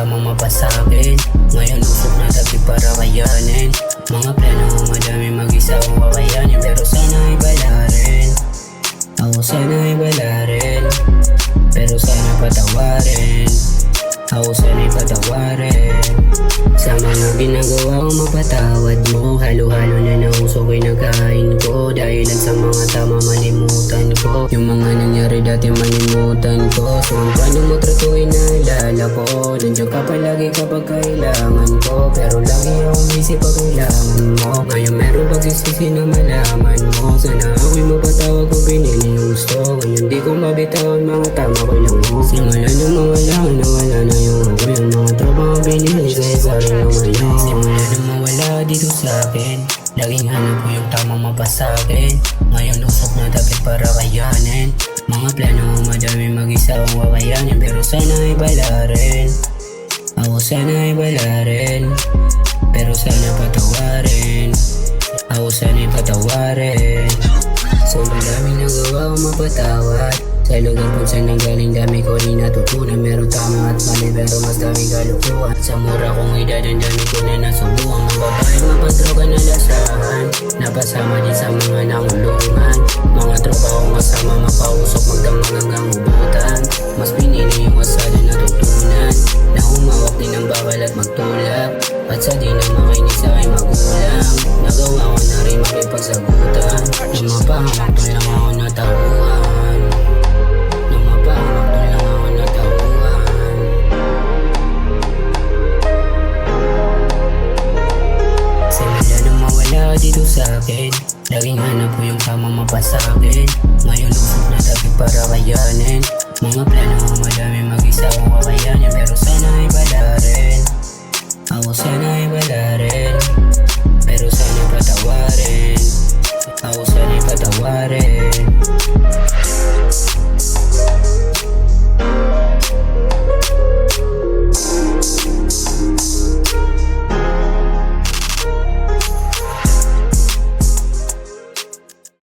tamang mapasakin Ngayon usok na tabi para kayanin. Mga plano ko madami mag-isa kong kakayanin Pero sana ay bala rin. Ako sana ay bala rin. Pero sana patawarin. Ako sana ay patawarin. Sa mga ginagawa ko mapatawad mo. Halo-halo na nauso ko'y nagkain ko. Dahilan sa mga tama malimutan ko. Yung mga nangyari dati malimutan ko. So ang paano mo tratuin naalala ko. Nandiyan ka palagi kapag kailangan ko. Pero lagi akong busy pag kailangan mo. Ngayon meron pagsisisi na malaman mo? Sana ako'y mapatawag kung pinili yung gusto. Ngayon di ko mabitawan mga tama ko lang mo Simula akin Laging hanap ko yung tamang mapasakin Ngayon usok na dapat para kayanin. Mga plano ko madami mag-isa kong kakayanin Pero sana ay bala rin. Ako sana ay bala rin Pero sana patawarin Sa lugar kung saan nanggaling dami ko rin natutunan. Meron tama at mali pero mas daming kalukuhan. Sa mura kong edad ang dami ko na nasubukan. Mga babae mapadroga na lasahan. Napasama din sa mga nangulungan. Mga tropa kong kasama mapausok magdamag hanggang ubutan Mas pinili yung asada na tutunan Na humawak din ng bakal at magtulak. At sa di na makinig sa aking magulang. Nagawa ko na rin makipagsagutan Lumapahamak to lang ako sa akin. Laging hanap ko yung tamang mapasakin Ngayon usok na tabi para kayanin. Mga plano ko madami mag-isa kong kakayanin Pero sana ay bala rin. Ako sana ay bala rin. Pero sana patawarin. Ako sana patawarin